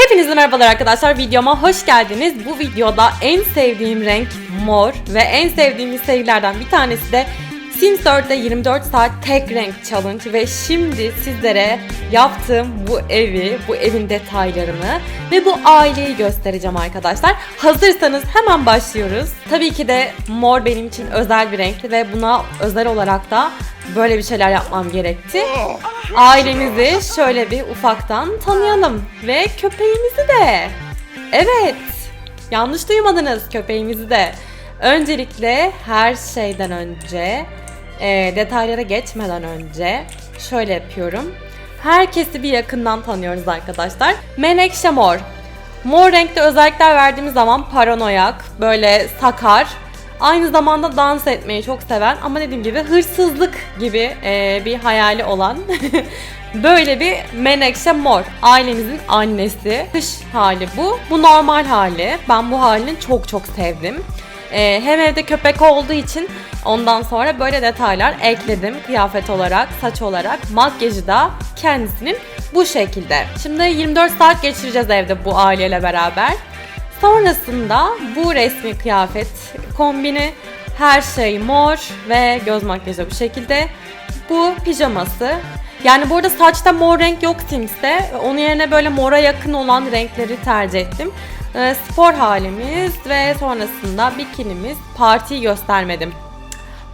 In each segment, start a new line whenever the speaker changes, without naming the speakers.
Hepinize merhabalar arkadaşlar. Videoma hoş geldiniz. Bu videoda en sevdiğim renk mor ve en sevdiğim serilerden bir tanesi de Sims 4'te 24 saat tek renk challenge ve şimdi sizlere yaptığım bu evi, bu evin detaylarını ve bu aileyi göstereceğim arkadaşlar. Hazırsanız hemen başlıyoruz. Tabii ki de mor benim için özel bir renkti ve buna özel olarak da böyle bir şeyler yapmam gerekti. Ailemizi şöyle bir ufaktan tanıyalım ve köpeğimizi de. Evet, yanlış duymadınız köpeğimizi de. Öncelikle her şeyden önce, e, detaylara geçmeden önce şöyle yapıyorum. Herkesi bir yakından tanıyoruz arkadaşlar. Menekşe mor. Mor renkte özellikler verdiğimiz zaman paranoyak, böyle sakar, Aynı zamanda dans etmeyi çok seven ama dediğim gibi hırsızlık gibi e, bir hayali olan böyle bir menekşe mor. Ailemizin annesi. Kış hali bu. Bu normal hali. Ben bu halini çok çok sevdim. E, hem evde köpek olduğu için ondan sonra böyle detaylar ekledim kıyafet olarak, saç olarak. Makyajı da kendisinin bu şekilde. Şimdi 24 saat geçireceğiz evde bu aileyle beraber. Sonrasında bu resmi kıyafet kombini her şey mor ve göz makyajı bu şekilde. Bu pijaması. Yani burada saçta mor renk yok Tims'te. Onun yerine böyle mora yakın olan renkleri tercih ettim. Ee, spor halimiz ve sonrasında bikinimiz. Partiyi göstermedim.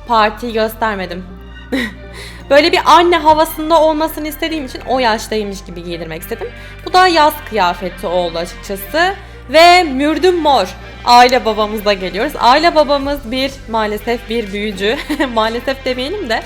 Partiyi göstermedim. Böyle bir anne havasında olmasını istediğim için o yaştaymış gibi giydirmek istedim. Bu da yaz kıyafeti oldu açıkçası. Ve mürdüm mor. Aile babamızla geliyoruz. Aile babamız bir maalesef bir büyücü. maalesef demeyelim de.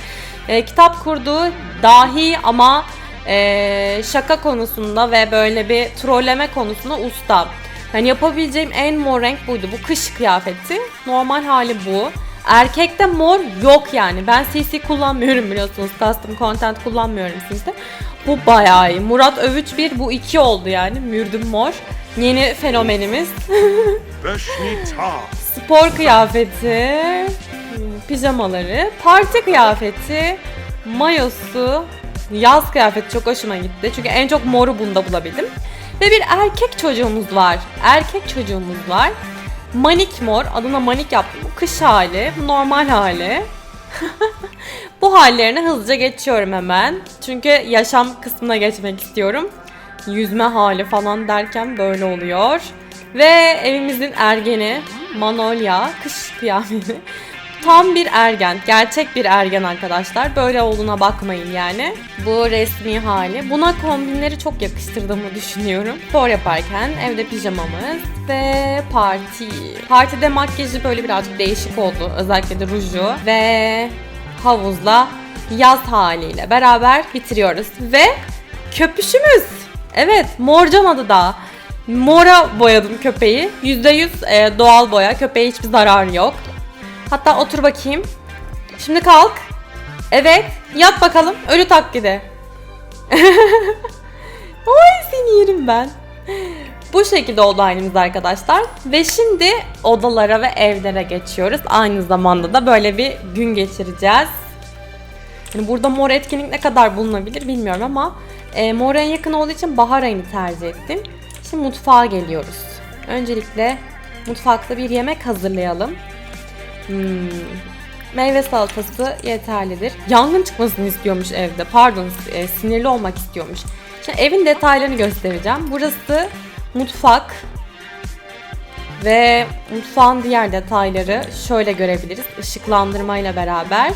E, kitap kurduğu dahi ama e, şaka konusunda ve böyle bir trolleme konusunda usta. Yani yapabileceğim en mor renk buydu. Bu kış kıyafeti. Normal hali bu. Erkekte mor yok yani. Ben CC kullanmıyorum biliyorsunuz. Custom content kullanmıyorum sizde. Bu bayağı iyi. Murat Övüç bir, bu iki oldu yani. Mürdüm mor. Yeni fenomenimiz. Spor kıyafeti, pijamaları, parti kıyafeti, mayosu, yaz kıyafeti çok hoşuma gitti. Çünkü en çok moru bunda bulabildim. Ve bir erkek çocuğumuz var. Erkek çocuğumuz var. Manik mor. Adına manik yaptım. Kış hali. Normal hali. Bu hallerine hızlıca geçiyorum hemen. Çünkü yaşam kısmına geçmek istiyorum. Yüzme hali falan derken böyle oluyor. Ve evimizin ergeni Manolya kış kıyafeti. Tam bir ergen, gerçek bir ergen arkadaşlar. Böyle olduğuna bakmayın yani. Bu resmi hali. Buna kombinleri çok yakıştırdığımı düşünüyorum. Spor yaparken evde pijamamız ve parti. Partide makyajı böyle birazcık değişik oldu. Özellikle de ruju ve havuzla yaz haliyle beraber bitiriyoruz. Ve köpüşümüz. Evet morcan adı da. Mora boyadım köpeği. %100 e, doğal boya. Köpeğe hiçbir zararı yok. Hatta otur bakayım. Şimdi kalk. Evet. Yat bakalım. Ölü taklidi. Oy seni yerim ben. Bu şekilde oldu halimiz arkadaşlar. Ve şimdi odalara ve evlere geçiyoruz. Aynı zamanda da böyle bir gün geçireceğiz. Yani burada mor etkinlik ne kadar bulunabilir bilmiyorum ama e, mor en yakın olduğu için bahar ayını tercih ettim. Şimdi mutfağa geliyoruz. Öncelikle mutfakta bir yemek hazırlayalım. Hmm, meyve salatası yeterlidir. Yangın çıkmasını istiyormuş evde. Pardon, e, sinirli olmak istiyormuş. Şimdi evin detaylarını göstereceğim. Burası mutfak ve mutfağın diğer detayları şöyle görebiliriz. Işıklandırmayla beraber.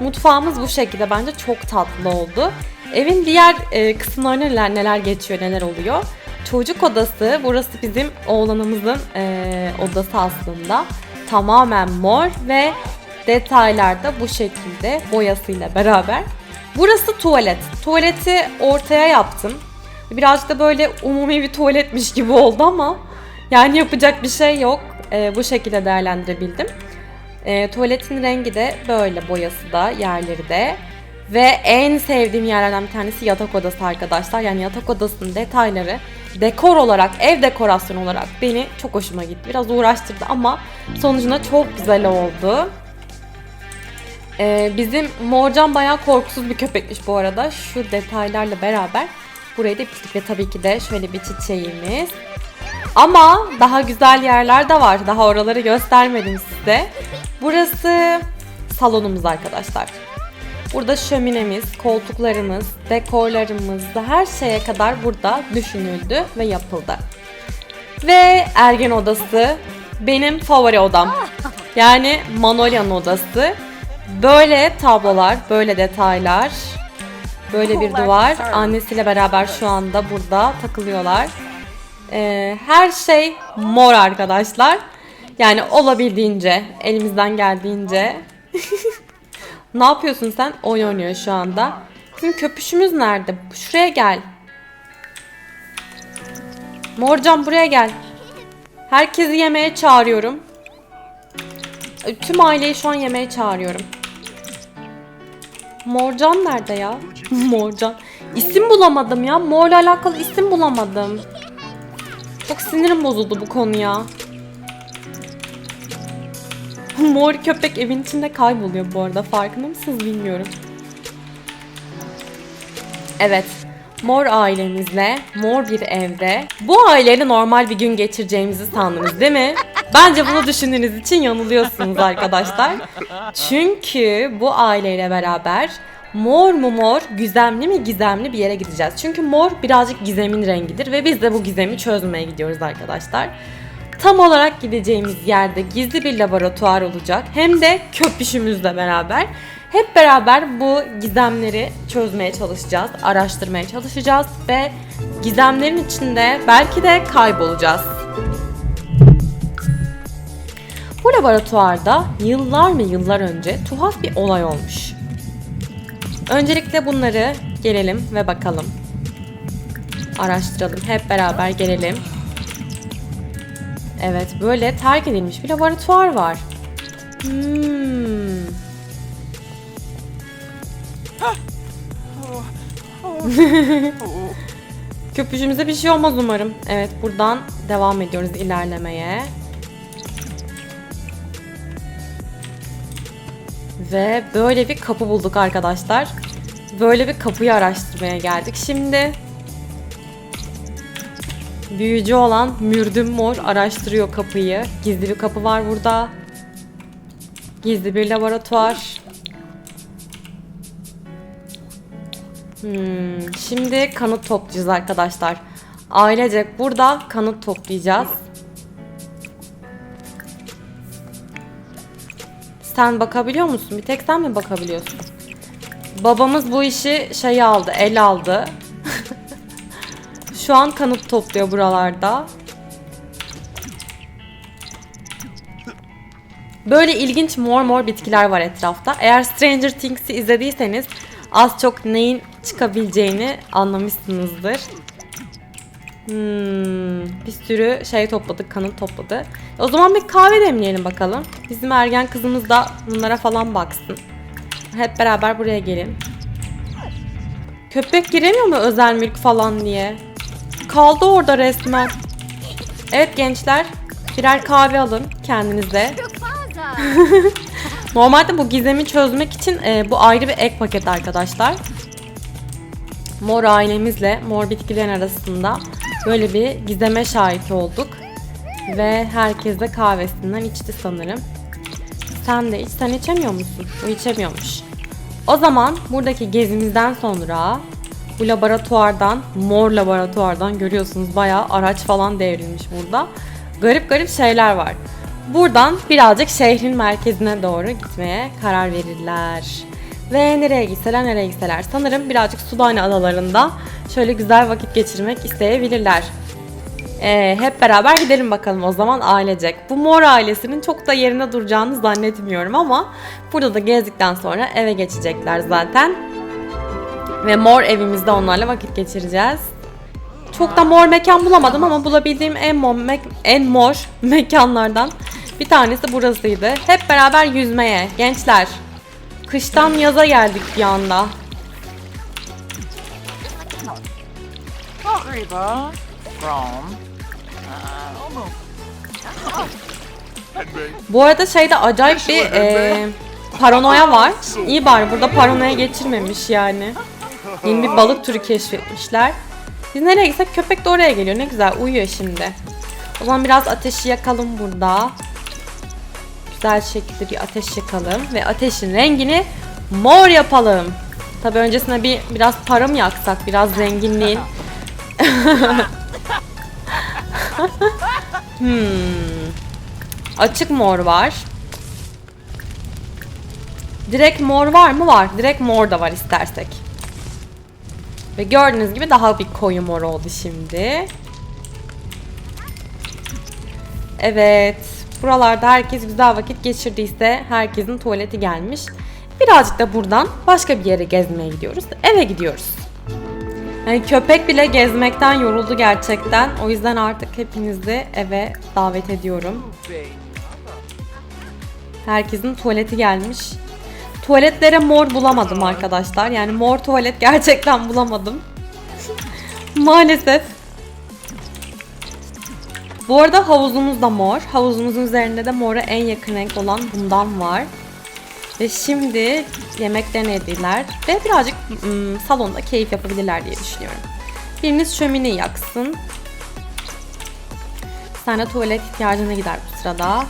Mutfağımız bu şekilde bence çok tatlı oldu. Evin diğer e, kısımlarına neler, neler geçiyor, neler oluyor. Çocuk odası, burası bizim oğlanımızın e, odası aslında. Tamamen mor ve detaylar da bu şekilde boyasıyla beraber. Burası tuvalet. Tuvaleti ortaya yaptım. Birazcık da böyle umumi bir tuvaletmiş gibi oldu ama yani yapacak bir şey yok. E, bu şekilde değerlendirebildim. E, tuvaletin rengi de böyle boyası da yerleri de. Ve en sevdiğim yerlerden bir tanesi yatak odası arkadaşlar. Yani yatak odasının detayları dekor olarak, ev dekorasyonu olarak beni çok hoşuma gitti. Biraz uğraştırdı ama sonucunda çok güzel oldu. Ee, bizim Morcan bayağı korkusuz bir köpekmiş bu arada. Şu detaylarla beraber Burayı da bitirdik ve tabii ki de şöyle bir çiçeğimiz. Ama daha güzel yerler de var. Daha oraları göstermedim size. Burası salonumuz arkadaşlar. Burada şöminemiz, koltuklarımız, dekorlarımız da her şeye kadar burada düşünüldü ve yapıldı. Ve ergen odası benim favori odam. Yani Manolya'nın odası. Böyle tablolar, böyle detaylar, böyle bir duvar. Annesiyle beraber şu anda burada takılıyorlar. Ee, her şey mor arkadaşlar. Yani olabildiğince, elimizden geldiğince. ne yapıyorsun sen? Oyun oynuyor şu anda. Bizim köpüşümüz nerede? Şuraya gel. Morcan buraya gel. Herkesi yemeğe çağırıyorum. Tüm aileyi şu an yemeğe çağırıyorum. Morcan nerede ya? Morcan. İsim bulamadım ya. Morla alakalı isim bulamadım. Çok sinirim bozuldu bu konuya. Mor köpek evin içinde kayboluyor bu arada. Farkında mısınız bilmiyorum. Evet. Mor ailemizle, mor bir evde. Bu aileyle normal bir gün geçireceğimizi sandınız değil mi? Bence bunu düşündüğünüz için yanılıyorsunuz arkadaşlar. Çünkü bu aileyle beraber mor mu mor, gizemli mi gizemli bir yere gideceğiz. Çünkü mor birazcık gizemin rengidir ve biz de bu gizemi çözmeye gidiyoruz arkadaşlar. Tam olarak gideceğimiz yerde gizli bir laboratuvar olacak. Hem de köpüşümüzle beraber. Hep beraber bu gizemleri çözmeye çalışacağız, araştırmaya çalışacağız ve gizemlerin içinde belki de kaybolacağız. Bu laboratuvarda yıllar mı yıllar önce tuhaf bir olay olmuş. Öncelikle bunları gelelim ve bakalım. Araştıralım. Hep beraber gelelim. Evet, böyle terk edilmiş bir laboratuvar var. Hmm. Köpüşümüze bir şey olmaz umarım. Evet, buradan devam ediyoruz ilerlemeye. Ve böyle bir kapı bulduk arkadaşlar. Böyle bir kapıyı araştırmaya geldik. Şimdi büyücü olan Mürdüm Mor araştırıyor kapıyı. Gizli bir kapı var burada. Gizli bir laboratuvar. Hmm, şimdi kanıt toplayacağız arkadaşlar. Ailecek burada kanıt toplayacağız. Sen bakabiliyor musun? Bir tek sen mi bakabiliyorsun? Babamız bu işi şey aldı, el aldı. Şu an kanıt topluyor buralarda. Böyle ilginç mor mor bitkiler var etrafta. Eğer Stranger Things'i izlediyseniz az çok neyin çıkabileceğini anlamışsınızdır. Hmm, bir sürü şey topladık, kanıt topladı. O zaman bir kahve demleyelim bakalım. Bizim ergen kızımız da bunlara falan baksın. Hep beraber buraya gelin. Köpek giremiyor mu özel mülk falan diye? Kaldı orada resmen. Evet gençler, birer kahve alın kendinize. Normalde bu gizemi çözmek için e, bu ayrı bir ek paket arkadaşlar. Mor ailemizle mor bitkilerin arasında böyle bir gizeme şahit olduk. Ve herkes de kahvesinden içti sanırım. Sen de iç, sen içemiyor musun? O içemiyormuş. O zaman buradaki gezimizden sonra bu laboratuvardan, mor laboratuvardan görüyorsunuz bayağı araç falan devrilmiş burada. Garip garip şeyler var. Buradan birazcık şehrin merkezine doğru gitmeye karar verirler. Ve nereye gitseler nereye gitseler sanırım birazcık Sudane adalarında şöyle güzel vakit geçirmek isteyebilirler. Ee, hep beraber gidelim bakalım o zaman ailecek. Bu mor ailesinin çok da yerine duracağını zannetmiyorum ama burada da gezdikten sonra eve geçecekler zaten. Ve mor evimizde onlarla vakit geçireceğiz. Çok da mor mekan bulamadım ama bulabildiğim en mor, mek- en mor mekanlardan bir tanesi burasıydı. Hep beraber yüzmeye gençler. Kıştan yaza geldik bir anda. Bu arada şeyde acayip bir e, paranoya var. İyi bari burada paranoya geçirmemiş yani. Yeni bir balık türü keşfetmişler. Biz nereye gitsek köpek de oraya geliyor. Ne güzel uyuyor şimdi. O zaman biraz ateşi yakalım burada. Güzel şekilde bir ateş yakalım ve ateşin rengini mor yapalım. Tabi öncesinde bir biraz para yaksak, biraz zenginliğin. hmm. Açık mor var. Direkt mor var mı? Var. Direkt mor da var istersek. Ve gördüğünüz gibi daha bir koyu mor oldu şimdi. Evet. Buralarda herkes güzel vakit geçirdiyse herkesin tuvaleti gelmiş. Birazcık da buradan başka bir yere gezmeye gidiyoruz. Eve gidiyoruz. Yani köpek bile gezmekten yoruldu gerçekten. O yüzden artık hepinizi eve davet ediyorum. Herkesin tuvaleti gelmiş. Tuvaletlere mor bulamadım arkadaşlar. Yani mor tuvalet gerçekten bulamadım. Maalesef. Bu arada havuzumuz da mor. Havuzumuzun üzerinde de mora en yakın renk olan bundan var. Ve şimdi yemeklerini yediler ve birazcık ım, salonda keyif yapabilirler diye düşünüyorum. Biriniz şömineyi yaksın. Sen de tuvalet ihtiyacına gider bu sırada.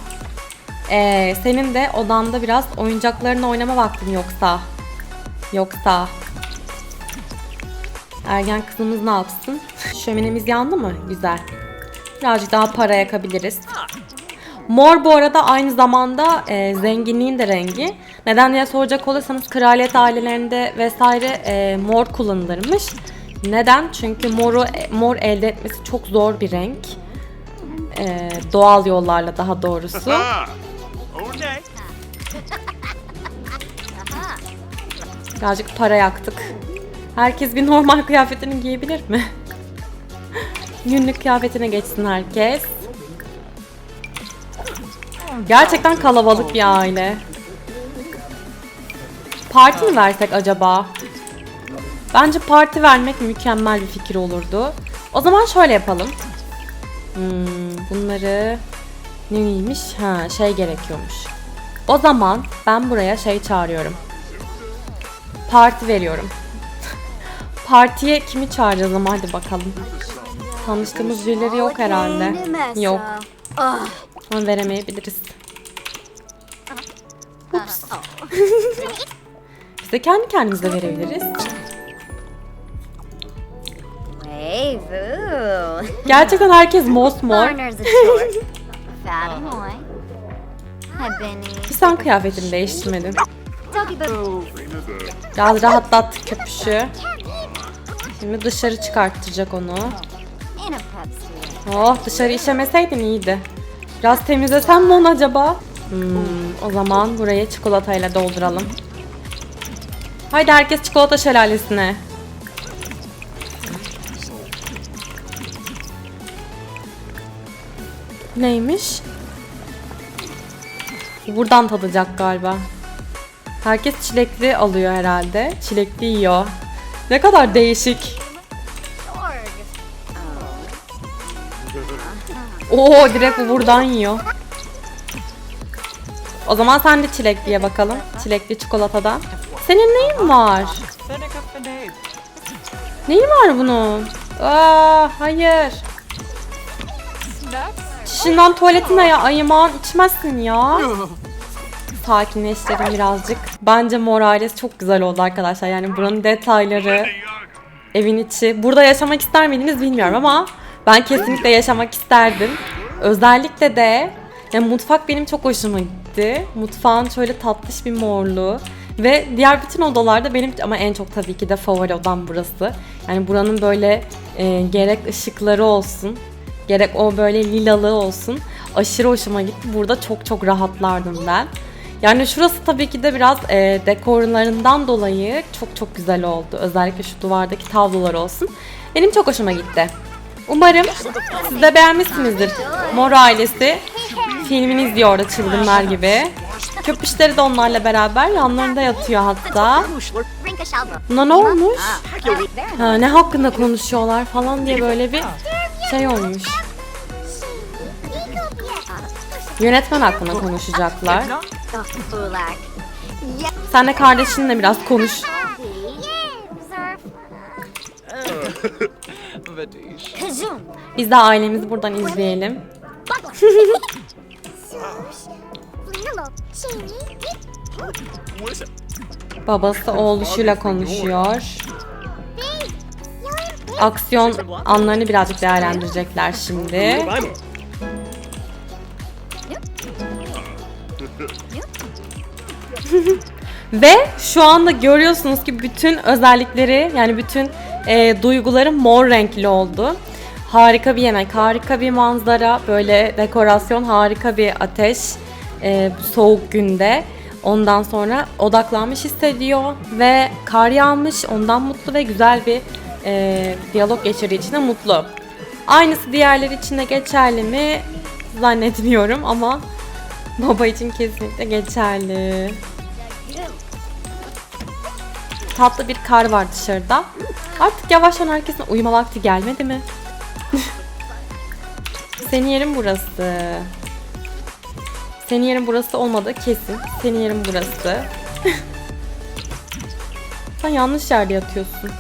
Ee, senin de odanda biraz oyuncaklarını oynama vaktin yoksa. Yoksa. Ergen kızımız ne yapsın? Şöminemiz yandı mı? Güzel. Birazcık daha para yakabiliriz. Mor bu arada aynı zamanda e, zenginliğin de rengi. Neden diye soracak olursanız kraliyet ailelerinde vesaire e, mor kullanılırmış. Neden? Çünkü moru e, mor elde etmesi çok zor bir renk. E, doğal yollarla daha doğrusu. Birazcık para yaktık. Herkes bir normal kıyafetini giyebilir mi? Günlük kıyafetine geçsin herkes. Gerçekten kalabalık bir aile. Parti mi versek acaba? Bence parti vermek mükemmel bir fikir olurdu. O zaman şöyle yapalım. Hmm, bunları neymiş? Ha, şey gerekiyormuş. O zaman ben buraya şey çağırıyorum. Parti veriyorum. Partiye kimi çağıracağız ama hadi bakalım. Tanıştığımız birileri yok herhalde. Yok. Ama veremeyebiliriz. Ups. Biz de kendi kendimize verebiliriz. Gerçekten herkes mosmor. Sen kıyafetini
boo.
Biraz rahatlattık köpüşü. Şimdi dışarı çıkarttıracak onu. Oh dışarı işemeseydin iyiydi. Biraz temizlesem mi onu acaba? Hmm, o zaman burayı çikolatayla dolduralım. Haydi herkes çikolata şelalesine. Neymiş? Buradan tadacak galiba. Herkes çilekli alıyor herhalde. Çilekli yiyor. Ne kadar değişik. Oo direkt bu buradan yiyor. O zaman sen de çilekliye bakalım. Çilekli çikolatadan. Senin neyin var? Neyi var bunun? Aa hayır. Çişinden tuvaletine ya ayımağın içmezsin ya. Sakinleştirelim birazcık. Bence mor ailesi çok güzel oldu arkadaşlar. Yani buranın detayları, evin içi. Burada yaşamak ister miydiniz bilmiyorum ama ben kesinlikle yaşamak isterdim. Özellikle de ya mutfak benim çok hoşuma gitti. Mutfağın şöyle tatlış bir morluğu ve diğer bütün odalarda benim ama en çok tabii ki de favori odam burası. Yani buranın böyle e, gerek ışıkları olsun, gerek o böyle lilalı olsun. Aşırı hoşuma gitti. Burada çok çok rahatlardım ben. Yani şurası tabii ki de biraz e, dekorlarından dolayı çok çok güzel oldu. Özellikle şu duvardaki tablolar olsun. Benim çok hoşuma gitti. Umarım siz de beğenmişsinizdir. Mor ailesi filmini izliyor orada çılgınlar gibi. Köpüşleri de onlarla beraber yanlarında yatıyor hatta. Buna ne olmuş? Ha, ne hakkında konuşuyorlar falan diye böyle bir şey olmuş. Yönetmen hakkında konuşacaklar. Sen de kardeşinle biraz konuş. Biz de ailemizi buradan izleyelim. Babası oğluşuyla konuşuyor. Aksiyon anlarını birazcık değerlendirecekler şimdi.
I'm
Ve şu anda görüyorsunuz ki bütün özellikleri yani bütün e, duyguları mor renkli oldu. Harika bir yemek, harika bir manzara, böyle dekorasyon, harika bir ateş e, soğuk günde. Ondan sonra odaklanmış hissediyor ve kar yağmış, ondan mutlu ve güzel bir e, diyalog geçirdiği için de mutlu. Aynısı diğerleri için de geçerli mi zannetmiyorum ama baba için kesinlikle geçerli. Tatlı bir kar var dışarıda. Artık yavaştan herkesin uyuma vakti gelmedi mi? Senin yerin burası. Senin yerin burası olmadı kesin. Senin yerin burası. Sen yanlış yerde yatıyorsun.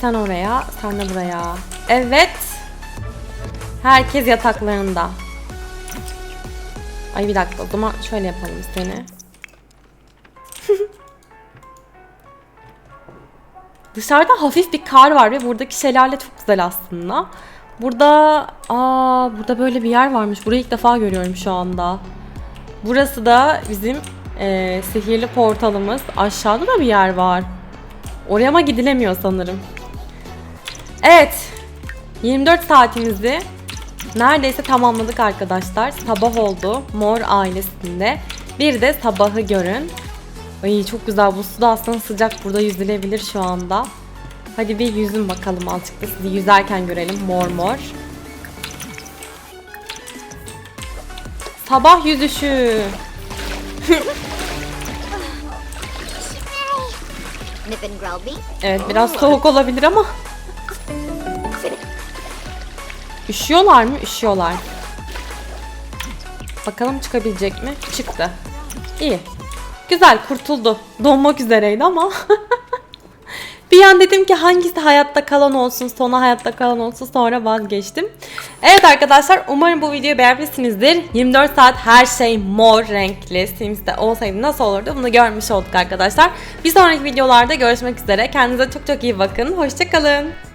Sen oraya, sen de buraya. Evet. Herkes yataklarında. Ay bir dakika o zaman şöyle yapalım seni. Dışarıda hafif bir kar var ve buradaki şelale çok güzel aslında. Burada aa burada böyle bir yer varmış. Burayı ilk defa görüyorum şu anda. Burası da bizim eee, sihirli portalımız. Aşağıda da bir yer var. Oraya ama gidilemiyor sanırım. Evet. 24 saatimizi neredeyse tamamladık arkadaşlar. Sabah oldu. Mor ailesinde. Bir de sabahı görün. Ay çok güzel. Bu su da aslında sıcak. Burada yüzülebilir şu anda. Hadi bir yüzün bakalım azıcık da sizi yüzerken görelim. Mor mor. Sabah yüzüşü. Evet biraz soğuk olabilir ama. Üşüyorlar mı? Üşüyorlar. Bakalım çıkabilecek mi? Çıktı. İyi. Güzel kurtuldu. Donmak üzereydi ama. bir an dedim ki hangisi hayatta kalan olsun, sona hayatta kalan olsun sonra vazgeçtim. Evet arkadaşlar umarım bu videoyu beğenmişsinizdir. 24 saat her şey mor renkli. Sims'te olsaydı nasıl olurdu bunu görmüş olduk arkadaşlar. Bir sonraki videolarda görüşmek üzere. Kendinize çok çok iyi bakın. Hoşçakalın.